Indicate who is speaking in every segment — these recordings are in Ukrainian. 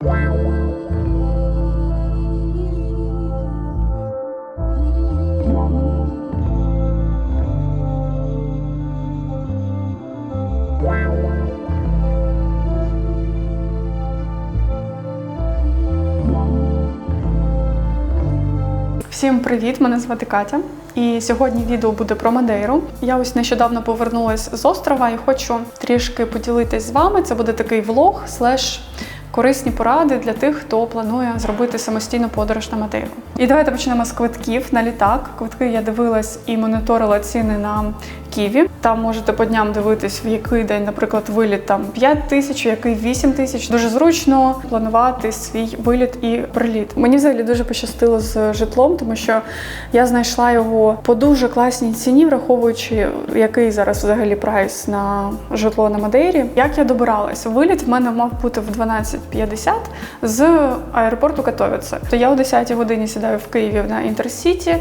Speaker 1: Всім привіт! Мене звати Катя. І сьогодні відео буде про Мадейру. Я ось нещодавно повернулася з острова і хочу трішки поділитись з вами. Це буде такий влог слеш корисні поради для тих, хто планує зробити самостійну подорож на Мадейру. І давайте почнемо з квитків на літак. Квитки я дивилась і моніторила ціни на Києві. Там можете по дням дивитись, в який день, наприклад, виліт там 5 тисяч, який 8 тисяч. Дуже зручно планувати свій виліт і приліт. Мені взагалі дуже пощастило з житлом, тому що я знайшла його по дуже класній ціні, враховуючи, який зараз взагалі прайс на житло на Мадейрі. Як я добиралась? Виліт в мене мав бути в 12.50 з аеропорту Катовіце. То я о 10 годині сідаю в Києві на інтерсіті,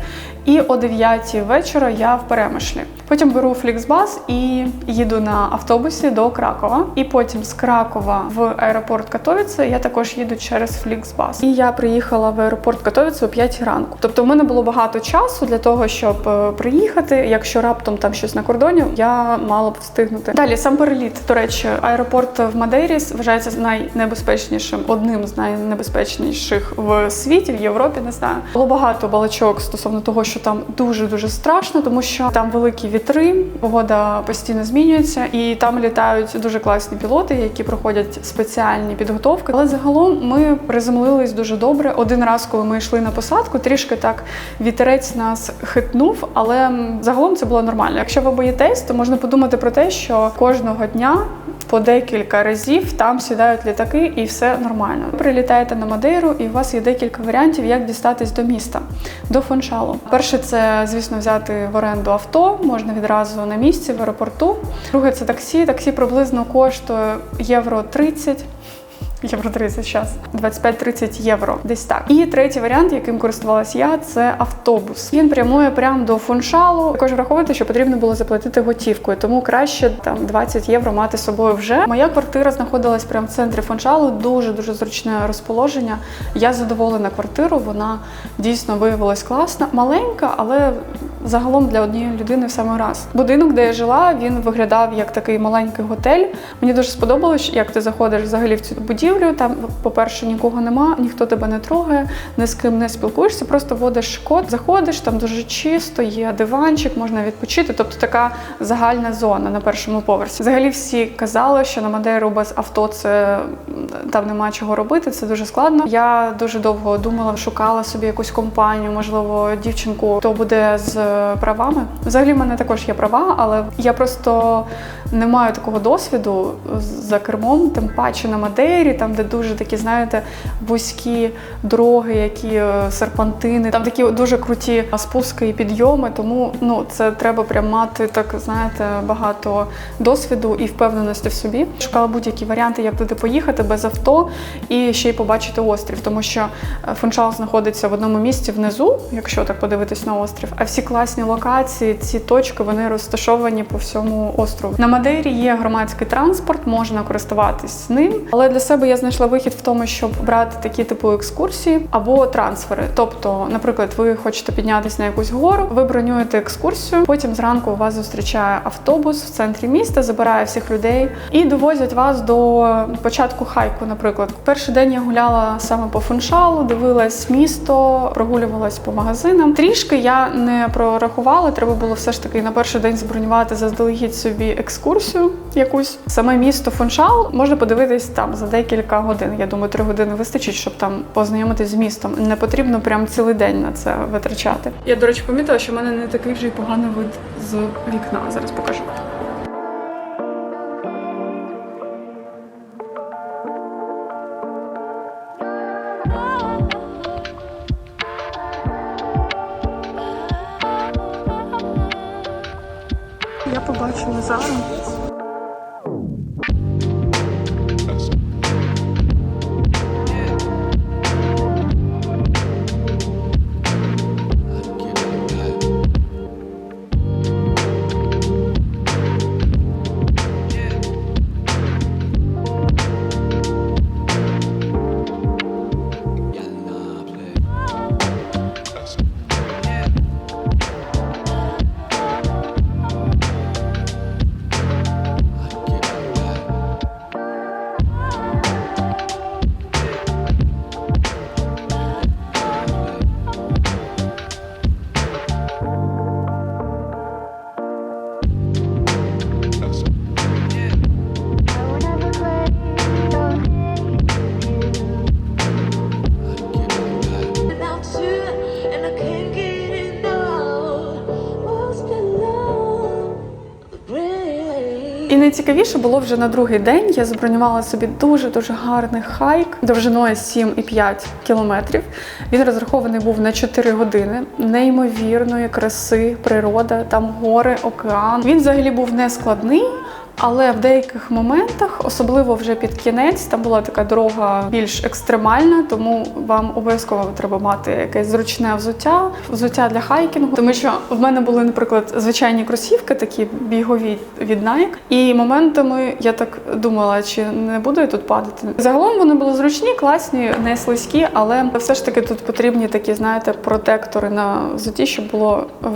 Speaker 1: і о 9 вечора я в Перемишлі. Потім беру Фліксбас і їду на автобусі до Кракова. І потім з Кракова в аеропорт Катовіце я також їду через Фліксбас. І я приїхала в аеропорт Катовіце о 5 ранку. Тобто, в мене було багато часу для того, щоб е, приїхати. Якщо раптом там щось на кордоні, я мала б встигнути. Далі сам переліт. До речі, аеропорт в Мадейрі вважається найнебезпечнішим, одним з найнебезпечніших в світі, в Європі. Не знаю. Було багато балачок стосовно того, що там дуже дуже страшно, тому що там великі вітри, погода постійно змінюється, і там літають дуже класні пілоти, які проходять спеціальні підготовки. Але загалом ми приземлились дуже добре. Один раз, коли ми йшли на посадку, трішки так вітерець нас хитнув, але загалом це було нормально. Якщо ви боїтесь, то можна подумати про те, що кожного дня. По декілька разів там сідають літаки і все нормально. Ви прилітаєте на Мадейру, і у вас є декілька варіантів, як дістатись до міста, до Фоншалу. Перше, це звісно взяти в оренду авто, можна відразу на місці в аеропорту. Друге, це таксі. Таксі приблизно коштує євро 30. Євро 30 зараз, 25-30 євро, десь так. І третій варіант, яким користувалась я, це автобус. Він прямує прямо до фуншалу. Також враховуйте, що потрібно було заплатити готівкою, тому краще там 20 євро мати з собою вже. Моя квартира знаходилась прямо в центрі фуншалу. Дуже дуже зручне розположення. Я задоволена квартирою. Вона дійсно виявилась класна, маленька, але загалом для однієї людини в самий раз. Будинок, де я жила, він виглядав як такий маленький готель. Мені дуже сподобалось, як ти заходиш взагалі в цю будівлю. Там, по-перше, нікого нема, ніхто тебе не трогає, ні з ким не спілкуєшся, просто вводиш код, заходиш, там дуже чисто, є диванчик, можна відпочити. Тобто така загальна зона на першому поверсі. Взагалі всі казали, що на Мадейру без авто це там нема чого робити, це дуже складно. Я дуже довго думала, шукала собі якусь компанію, можливо, дівчинку, хто буде з правами. Взагалі, в мене також є права, але я просто не маю такого досвіду за кермом, тим паче на Мадейрі, там де дуже такі, знаєте, вузькі дороги, які е, серпантини, там такі дуже круті спуски і підйоми. Тому ну це треба прям мати так, знаєте, багато досвіду і впевненості в собі. Шукала будь-які варіанти, як туди поїхати без авто і ще й побачити острів, тому що е, Фуншал знаходиться в одному місці внизу, якщо так подивитись на острів. А всі класні локації, ці точки вони розташовані по всьому острову. Мадейрі є громадський транспорт, можна користуватись ним. Але для себе я знайшла вихід в тому, щоб брати такі типу екскурсії або трансфери. Тобто, наприклад, ви хочете піднятися на якусь гору, ви бронюєте екскурсію. Потім зранку вас зустрічає автобус в центрі міста, забирає всіх людей і довозять вас до початку хайку. Наприклад, перший день я гуляла саме по фуншалу, дивилась місто, прогулювалась по магазинам. Трішки я не прорахувала. Треба було все ж таки на перший день збронювати заздалегідь собі екскурсію якусь. Саме місто Фуншал можна подивитись там за декілька годин. Я думаю, три години вистачить, щоб там познайомитись з містом. Не потрібно прям цілий день на це витрачати. Я, до речі, помітила, що в мене не такий вже й поганий вид з вікна. Зараз покажу. Я побачила найцікавіше було вже на другий день. Я забронювала собі дуже дуже гарний хайк довжиною 7,5 кілометрів. Він розрахований був на 4 години. Неймовірної краси, природа, там гори, океан. Він взагалі був не складний. Але в деяких моментах, особливо вже під кінець, там була така дорога більш екстремальна, тому вам обов'язково треба мати якесь зручне взуття, взуття для хайкінгу. Тому що в мене були, наприклад, звичайні кросівки, такі бігові від Nike. І моментами я так думала, чи не буду я тут падати. Загалом вони були зручні, класні, не слизькі, але все ж таки тут потрібні такі, знаєте, протектори на взутті, щоб було е,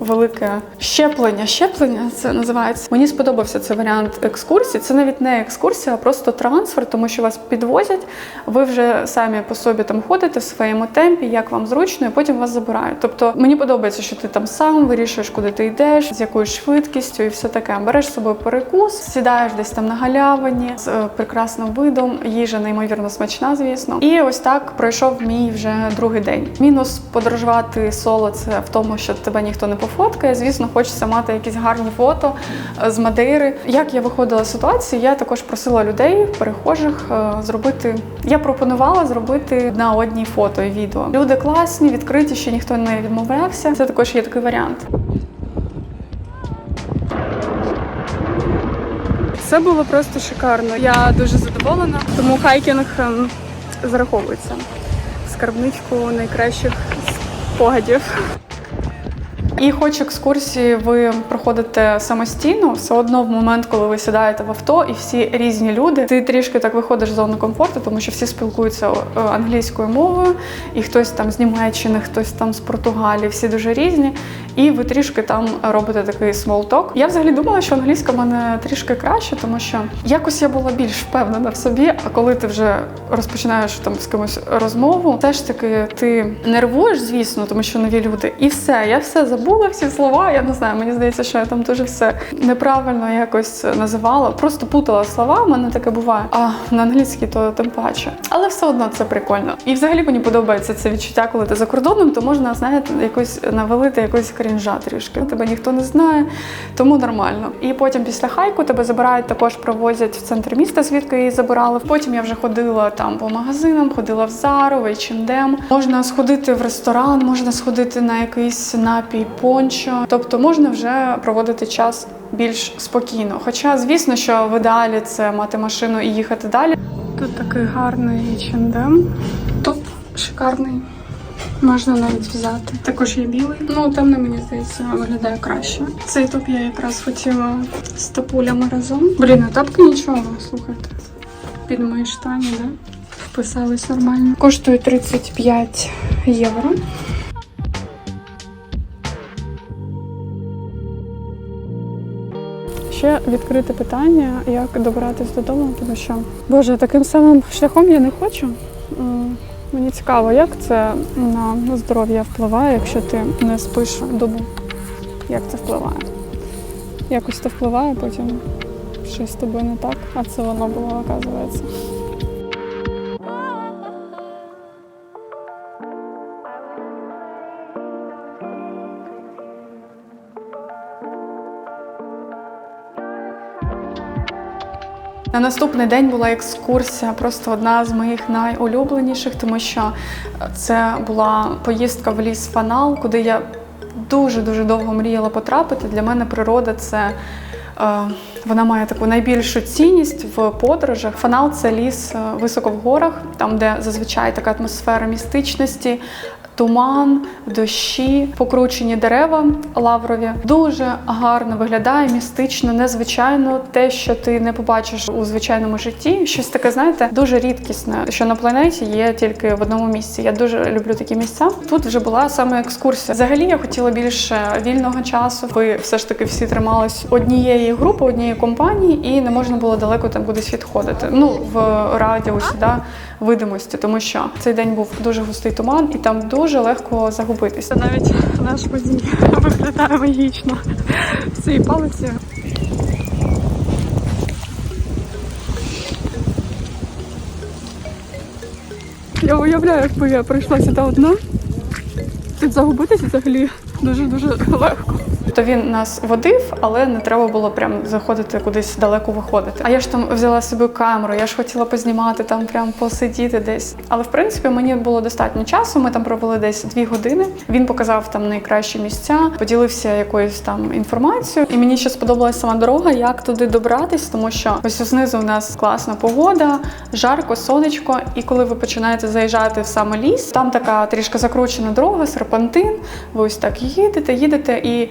Speaker 1: велике щеплення. Щеплення це називається. Мені сподобався цей варіант екскурсії. Це навіть не екскурсія, а просто трансфер, тому що вас підвозять. Ви вже самі по собі там ходите в своєму темпі, як вам зручно, і потім вас забирають. Тобто мені подобається, що ти там сам вирішуєш, куди ти йдеш, з якою швидкістю і все таке. Береш з собою перекус, сідаєш десь там на галявині з е, прекрасним видом. Їжа неймовірно смачна, звісно. І ось так пройшов мій вже другий день. Мінус подорожувати соло це в тому, що тебе ніхто не пофоткає. Звісно, хочеться мати якісь гарні фото з Мадейри. Як я виходила з ситуації, я також просила людей, перехожих, е, зробити. Я пропонувала зробити на одній фото і відео. Люди класні, відкриті, ще ніхто не відмовлявся. Це також є такий варіант. Все було просто шикарно. Я дуже задоволена, тому хайкінг ем, зараховується скарбничку найкращих спогадів. І хоч екскурсії ви проходите самостійно, все одно в момент, коли ви сідаєте в авто, і всі різні люди, ти трішки так виходиш з зони комфорту, тому що всі спілкуються е, англійською мовою, і хтось там з Німеччини, хтось там з Португалії, всі дуже різні. І ви трішки там робите такий смолток. Я взагалі думала, що англійська в мене трішки краще, тому що якось я була більш впевнена в собі. А коли ти вже розпочинаєш там з кимось розмову, все ж таки ти нервуєш, звісно, тому що нові люди, і все, я все забула, всі слова. Я не знаю, мені здається, що я там дуже все неправильно якось називала. Просто путала слова. в мене таке буває. А на англійській то тим паче. Але все одно це прикольно. І взагалі мені подобається це відчуття, коли ти за кордоном, то можна знаєте, якось навалити якось крінжа трішки. Тебе ніхто не знає, тому нормально. І потім після хайку тебе забирають, також провозять в центр міста, звідки її забирали. Потім я вже ходила там по магазинам, ходила в Зару, H&M. Можна сходити в ресторан, можна сходити на якийсь напій пончо. Тобто можна вже проводити час більш спокійно. Хоча, звісно, що в ідеалі це мати машину і їхати далі. Тут такий гарний H&M. Топ шикарний. Можна навіть взяти. Також є білий. Ну, темний, мені здається, виглядає краще. Цей топ я якраз хотіла з тапулями разом. Блін, а тапки нічого, слухайте. Під мої штані, да? Вписались нормально. Коштує 35 євро. Ще відкрите питання, як добиратись додому, тому що боже, таким самим шляхом я не хочу. Мені цікаво, як це на здоров'я впливає, якщо ти не спиш добу. Як це впливає? Якось це впливає, потім щось з тобою не так, а це воно було, оказується. На наступний день була екскурсія, просто одна з моїх найулюбленіших, тому що це була поїздка в ліс Фанал, куди я дуже дуже довго мріяла потрапити. Для мене природа це. е, Вона має таку найбільшу цінність в подорожах. Фанал це ліс е, високо в горах, там, де зазвичай така атмосфера містичності, туман, дощі, покручені дерева лаврові. Дуже гарно виглядає, містично, незвичайно. Те, що ти не побачиш у звичайному житті, щось таке, знаєте, дуже рідкісне, що на планеті є тільки в одному місці. Я дуже люблю такі місця. Тут вже була саме екскурсія. Взагалі я хотіла більше вільного часу. Ви все ж таки всі тримались однієї групи, однієї компанії, і не можна було далеко там кудись відходити. Ну в радіусі, да, видимості, тому що цей день був дуже густий туман, і там дуже легко загубитися. Навіть наш водій виглядає магічно в цій палиці. Я уявляю, якби я прийшла сюди одна. Тут загубитися взагалі дуже-дуже легко. То він нас водив, але не треба було прям заходити кудись далеко виходити. А я ж там взяла собі камеру, я ж хотіла познімати там, прям посидіти десь. Але в принципі мені було достатньо часу. Ми там провели десь дві години. Він показав там найкращі місця, поділився якоюсь там інформацією. І мені ще сподобалася сама дорога, як туди добратись, тому що ось знизу у нас класна погода, жарко, сонечко. І коли ви починаєте заїжджати в саме ліс, там така трішки закручена дорога, серпантин. Ви ось так їдете, їдете, і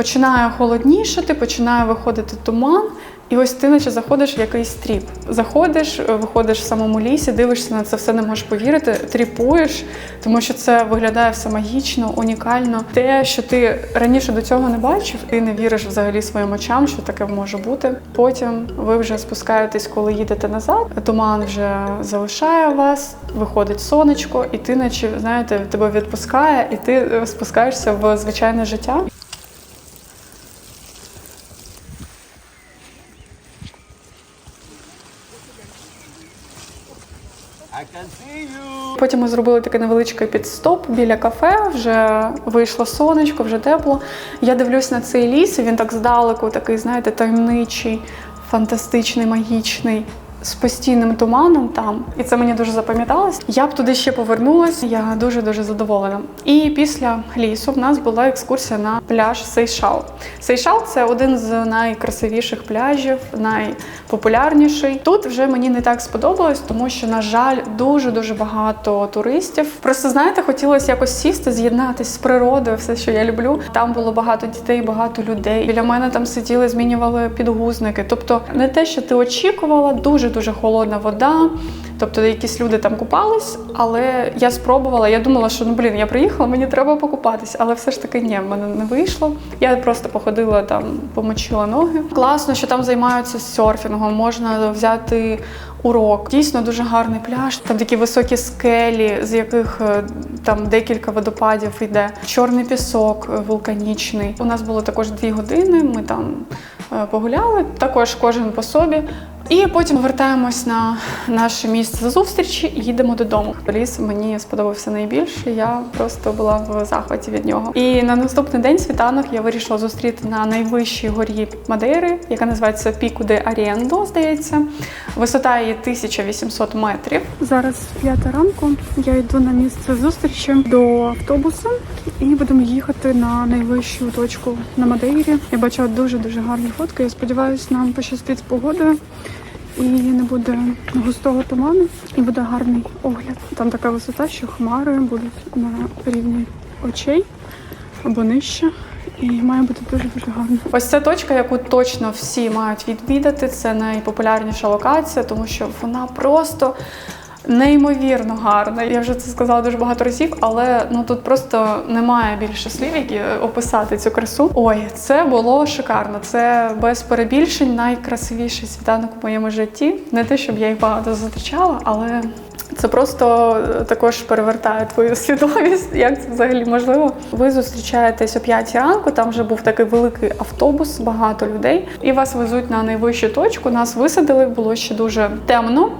Speaker 1: починає холоднішати, починає виходити туман. І ось ти наче заходиш в якийсь тріп. Заходиш, е, виходиш в самому лісі, дивишся на це все, не можеш повірити, тріпуєш, тому що це виглядає все магічно, унікально. Те, що ти раніше до цього не бачив, ти не віриш взагалі своїм очам, що таке може бути. Потім ви вже спускаєтесь, коли їдете назад. Туман вже залишає вас, виходить сонечко, і ти, наче знаєте, тебе відпускає, і ти е, спускаєшся в звичайне життя. Потім ми зробили такий невеличкий підстоп біля кафе. Вже вийшло сонечко, вже тепло. Я дивлюсь на цей ліс, і він так здалеку, такий, знаєте, таємничий, фантастичний, магічний. З постійним туманом там, і це мені дуже запам'яталось. Я б туди ще повернулася. Я дуже дуже задоволена. І після лісу в нас була екскурсія на пляж Сейшал. Сейшал це один з найкрасивіших пляжів, найпопулярніший. Тут вже мені не так сподобалось, тому що, на жаль, дуже дуже багато туристів. Просто знаєте, хотілося якось сісти, з'єднатися з природою, все, що я люблю. Там було багато дітей, багато людей. Біля мене там сиділи, змінювали підгузники. Тобто, не те, що ти очікувала, дуже дуже холодна вода. Тобто якісь люди там купались, але я спробувала. Я думала, що ну блін, я приїхала, мені треба покупатись, але все ж таки ні, в мене не вийшло. Я просто походила там, помочила ноги. Класно, що там займаються серфінгом, можна взяти урок. Дійсно дуже гарний пляж. Там такі високі скелі, з яких е, там декілька водопадів йде. Чорний пісок е, вулканічний. У нас було також дві години. Ми там е, погуляли, також кожен по собі. І потім повертаємось на наше місце зустрічі і їдемо додому. Ліс мені сподобався найбільше. Я просто була в захваті від нього. І на наступний день світанок я вирішила зустріти на найвищій горі Мадейри, яка називається Піку де Аріендо, здається. Висота її 1800 метрів. Зараз п'ята ранку. Я йду на місце зустрічі до автобуса і будемо їхати на найвищу точку на Мадейрі. Я бачила дуже дуже гарні фотки. Я сподіваюся, нам пощастить з погодою і не буде густого туману, і буде гарний огляд. Там така висота, що хмари будуть на рівні очей або нижче. І має бути дуже дуже гарно. Ось ця точка, яку точно всі мають відвідати. Це найпопулярніша локація, тому що вона просто. Неймовірно гарна. Я вже це сказала дуже багато разів, але ну тут просто немає більше слів, які описати цю красу. Ой, це було шикарно. Це без перебільшень найкрасивіший світанок у моєму житті. Не те, щоб я їх багато зустрічала, але це просто е, також перевертає твою свідомість. Як це взагалі можливо? Ви зустрічаєтесь о 5 ранку. Там вже був такий великий автобус, багато людей, і вас везуть на найвищу точку. Нас висадили, було ще дуже темно.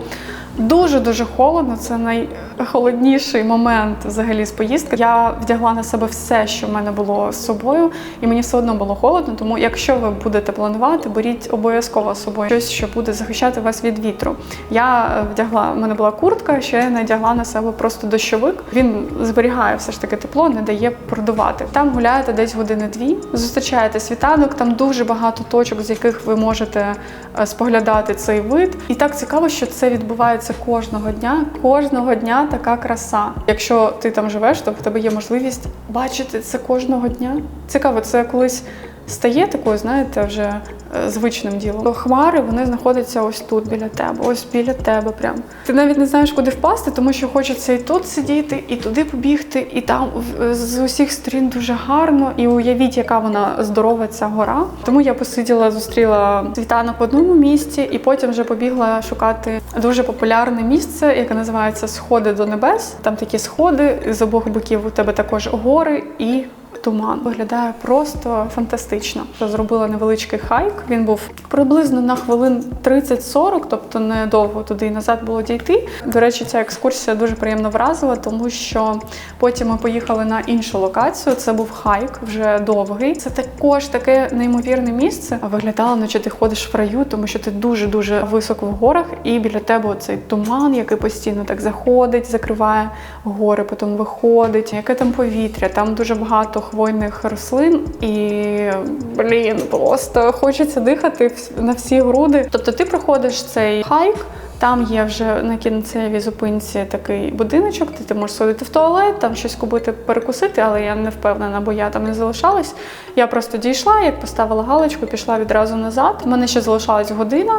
Speaker 1: Дуже дуже холодно. Це найхолодніший момент взагалі з поїздки. Я вдягла на себе все, що в мене було з собою, і мені все одно було холодно. Тому, якщо ви будете планувати, беріть обов'язково з собою щось, що буде захищати вас від вітру. Я вдягла, в мене була куртка, ще я надягла на себе просто дощовик. Він зберігає все ж таки тепло, не дає продувати. Там гуляєте десь години-дві, зустрічаєте світанок. Там дуже багато точок, з яких ви можете е, споглядати цей вид. І так цікаво, що це відбувається кожного дня. Кожного дня така краса. Якщо ти там живеш, то в тебе є можливість бачити це кожного дня. Цікаво, це колись стає такою, знаєте, вже е, звичним ділом. То хмари вони знаходяться ось тут біля тебе, ось біля тебе. Прям ти навіть не знаєш, куди впасти, тому що хочеться і тут сидіти, і туди побігти, і там з усіх сторін дуже гарно. І уявіть, яка вона здорова ця гора. Тому я посиділа, зустріла світанок в одному місці, і потім вже побігла шукати дуже популярне місце, яке називається Сходи до небес. Там такі сходи з обох боків у тебе також гори і туман. Виглядає просто фантастично. Зробила невеличкий хайк. Він був приблизно на хвилин 30-40, тобто недовго туди і назад було дійти. До речі, ця екскурсія дуже приємно вразила, тому що потім ми поїхали на іншу локацію. Це був хайк, вже довгий. Це також таке неймовірне місце. Виглядало, наче ти ходиш в раю, тому що ти дуже дуже високо в горах, і біля тебе цей туман, який постійно так заходить, закриває гори, потім виходить. Яке там повітря? Там дуже багато хвойних рослин, і блін, просто хочеться дихати на всі груди. Тобто, ти проходиш цей хайк. Там є вже на кінцевій зупинці такий будиночок, де ти можеш сходити в туалет, там щось купити, перекусити, але я не впевнена, бо я там не залишалась. Я просто дійшла, як поставила галочку, пішла відразу назад. У мене ще залишалась година.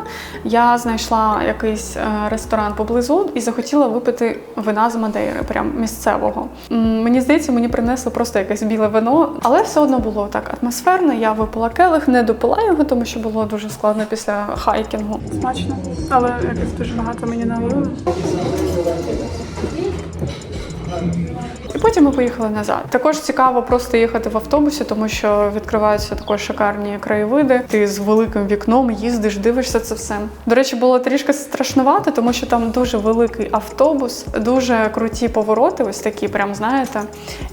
Speaker 1: Я знайшла якийсь е, ресторан поблизу і захотіла випити вина з Мадейри, прям місцевого. Мені здається, мені принесли просто якесь біле вино, але все одно було так атмосферно. Я випила келих, не допила його, тому що було дуже складно після хайкінгу. Смачно, але якось дуже багато мені налили. Потім ми поїхали назад. Також цікаво просто їхати в автобусі, тому що відкриваються також шикарні краєвиди. Ти з великим вікном їздиш, дивишся це все. До речі, було трішки страшнувато, тому що там дуже великий автобус, дуже круті повороти, ось такі, прям знаєте.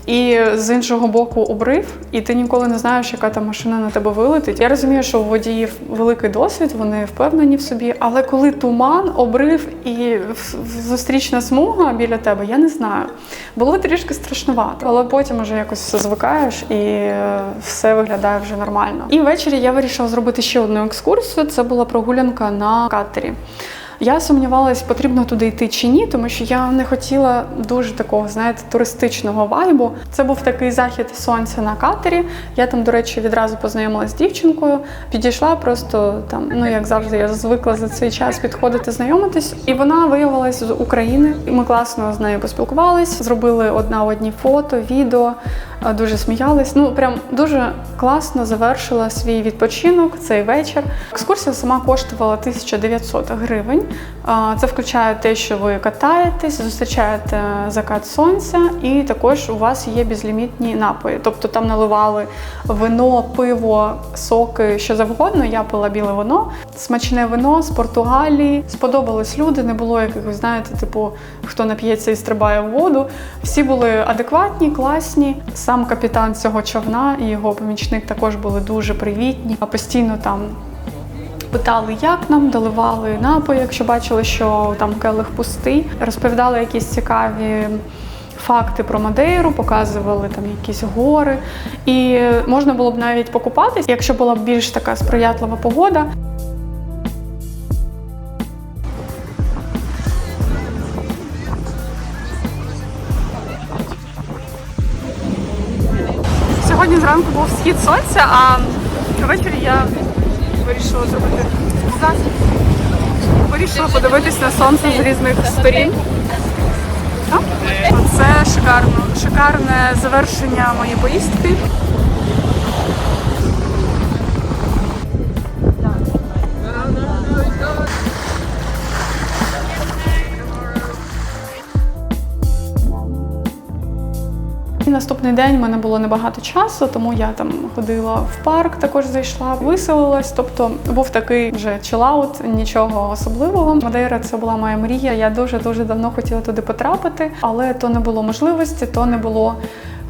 Speaker 1: І з іншого боку обрив, і ти ніколи не знаєш, яка там машина на тебе вилетить. Я розумію, що у водіїв великий досвід, вони впевнені в собі. Але коли туман, обрив і зустрічна смуга біля тебе, я не знаю. Було трішки страшнувато, але потім вже якось все звикаєш і е, все виглядає вже нормально. І ввечері я вирішила зробити ще одну екскурсію. Це була прогулянка на катері. Я сумнівалась, потрібно туди йти чи ні, тому що я не хотіла дуже такого, знаєте, туристичного вайбу. Це був такий захід сонця на катері. Я там, до речі, відразу познайомилася з дівчинкою. Підійшла просто там, ну як завжди, я звикла за цей час підходити, знайомитись. І вона виявилась з України. І Ми класно з нею поспілкувались, зробили одна одні фото, відео, е, дуже сміялись. Ну прям дуже класно завершила свій відпочинок цей вечір. Екскурсія сама коштувала 1900 гривень. Це включає те, що ви катаєтесь, зустрічаєте закат сонця, і також у вас є безлімітні напої. Тобто там наливали вино, пиво, соки, що завгодно. Я пила біле вино, смачне вино з Португалії. Сподобались люди, не було якихось, знаєте, типу, хто нап'ється і стрибає в воду. Всі були адекватні, класні. Сам капітан цього човна і його помічник також були дуже привітні. А постійно там Питали, як нам доливали напої, якщо бачили, що там келих пустий, розповідали якісь цікаві факти про Мадейру, показували там якісь гори. І можна було б навіть покупатись, якщо була б більш така сприятлива погода. Сьогодні зранку був схід сонця, а ввечері я вирішила зробити захід. Вирішила подивитись на сонце з різних сторін. Це шикарно. Шикарне завершення моєї поїздки. Наступний день в мене було небагато часу, тому я там ходила в парк, також зайшла, виселилась. Тобто був такий вже чилаут, нічого особливого. Мадейра це була моя мрія. Я дуже дуже давно хотіла туди потрапити, але то не було можливості, то не було.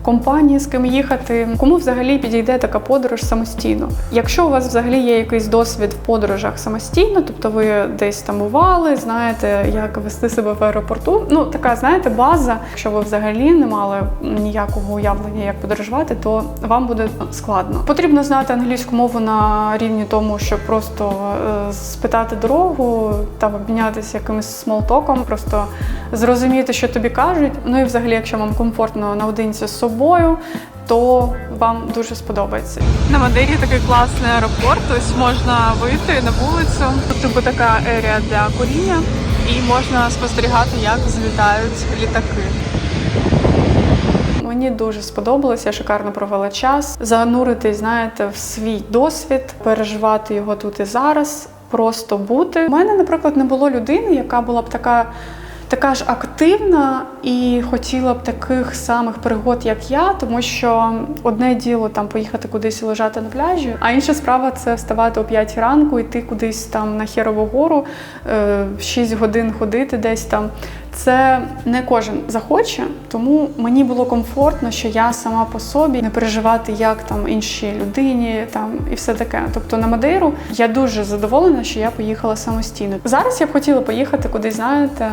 Speaker 1: Компанії, з ким їхати, кому взагалі підійде така подорож самостійно. Якщо у вас взагалі є якийсь досвід в подорожах самостійно, тобто ви десь там бували, знаєте, як вести себе в аеропорту. Ну така, знаєте, база. Якщо ви взагалі не мали ніякого уявлення, як подорожувати, то вам буде складно. Потрібно знати англійську мову на рівні тому, щоб просто е, спитати дорогу та обмінятися якимось смолтоком, просто зрозуміти, що тобі кажуть. Ну і взагалі, якщо вам комфортно наодинці з собою, то вам дуже сподобається. На Мадейрі такий класний аеропорт. Ось можна вийти на вулицю. Тут типу така ерія для куріння, і можна спостерігати, як злітають літаки. Мені дуже сподобалось, я шикарно провела час. Зануритись, знаєте, в свій досвід, переживати його тут і зараз, просто бути. У мене, наприклад, не було людини, яка була б така. Така ж активна. Активна і хотіла б таких самих пригод, як я, тому що одне діло там поїхати кудись і лежати на пляжі, а інша справа це вставати о 5 ранку, йти кудись там на Херову гору, е, 6 годин ходити десь там. Це не кожен захоче, тому мені було комфортно, що я сама по собі не переживати, як там іншій людині, там і все таке. Тобто на Мадейру я дуже задоволена, що я поїхала самостійно. Зараз я б хотіла поїхати кудись, знаєте.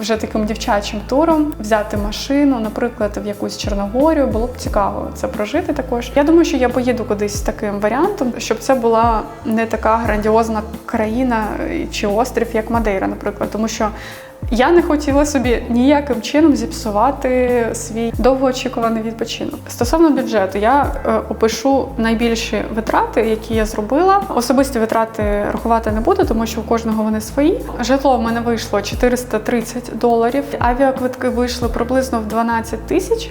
Speaker 1: Вже таким дівчачим туром взяти машину, наприклад, в якусь Чорногорію, було б цікаво це прожити також. Я думаю, що я поїду кудись з таким варіантом, щоб це була не така грандіозна країна чи острів, як Мадейра, наприклад, тому що я не хотіла собі ніяким чином зіпсувати свій довгоочікуваний відпочинок. Стосовно бюджету, я е, опишу найбільші витрати, які я зробила. Особисті витрати рахувати не буду, тому що у кожного вони свої. Житло в мене вийшло 430 доларів. Авіаквитки вийшли приблизно в 12 тисяч.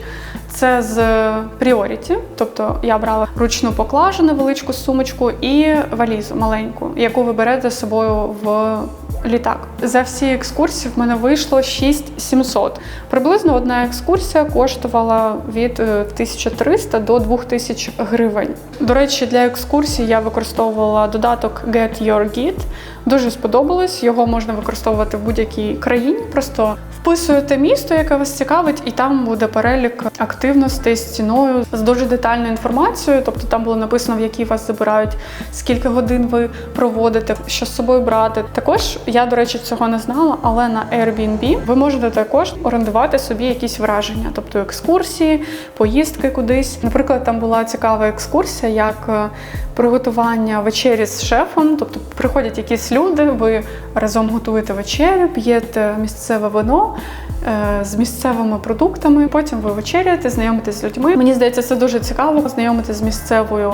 Speaker 1: Це з пріоріті, тобто я брала ручну поклажу, невеличку сумочку і валізу маленьку, яку ви берете з собою в літак. За всі екскурсії в мене вийшло 6700. Приблизно одна екскурсія коштувала від е, 1300 до 2000 гривень. До речі, для екскурсії я використовувала додаток Get Your Guide. Дуже сподобалось. Його можна використовувати в будь-якій країні. Просто вписуєте місто, яке вас цікавить, і там буде перелік активностей з ціною з дуже детальною інформацією. Тобто там було написано, в якій вас забирають, скільки годин ви проводите, що з собою брати. Також я, до речі, цього не знала, але на Airbnb ви можете також орендувати собі якісь враження, тобто екскурсії, поїздки кудись. Наприклад, там була цікава екскурсія, як е, приготування вечері з шефом. Тобто приходять якісь люди, ви разом готуєте вечерю, п'єте місцеве вино е, з місцевими продуктами. Потім ви вечеряєте, знайомитесь з людьми. Мені здається, це дуже цікаво знайомитися з місцевою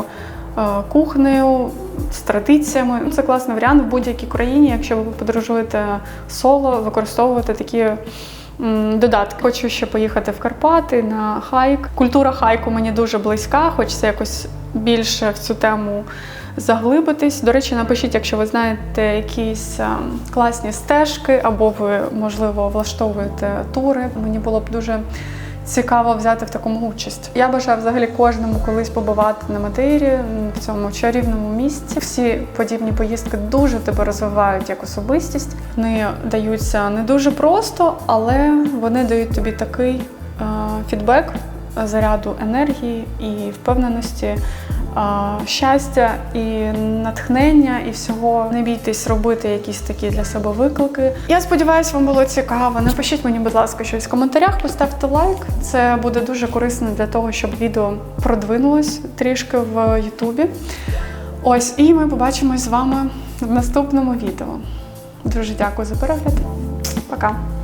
Speaker 1: е, кухнею, з традиціями. Ну, Це класний варіант в будь-якій країні, якщо ви подорожуєте соло, використовувати такі. Додатки. Хочу ще поїхати в Карпати на хайк. Культура хайку мені дуже близька, хочеться якось більше в цю тему заглибитись. До речі, напишіть, якщо ви знаєте якісь е, класні стежки, або ви, можливо, влаштовуєте тури. Мені було б дуже цікаво взяти в такому участь. Я бажаю взагалі кожному колись побувати на Мадейрі, в цьому чарівному місці. Всі подібні поїздки дуже тебе розвивають як особистість. Вони даються не дуже просто, але вони дають тобі такий е, фідбек заряду енергії і впевненості, щастя і натхнення, і всього. Не бійтесь робити якісь такі для себе виклики. Я сподіваюся, вам було цікаво. Напишіть мені, будь ласка, щось в коментарях, поставте лайк. Це буде дуже корисно для того, щоб відео продвинулось трішки в Ютубі. Ось, і ми побачимось з вами в наступному відео. Дуже дякую за перегляд. Пока!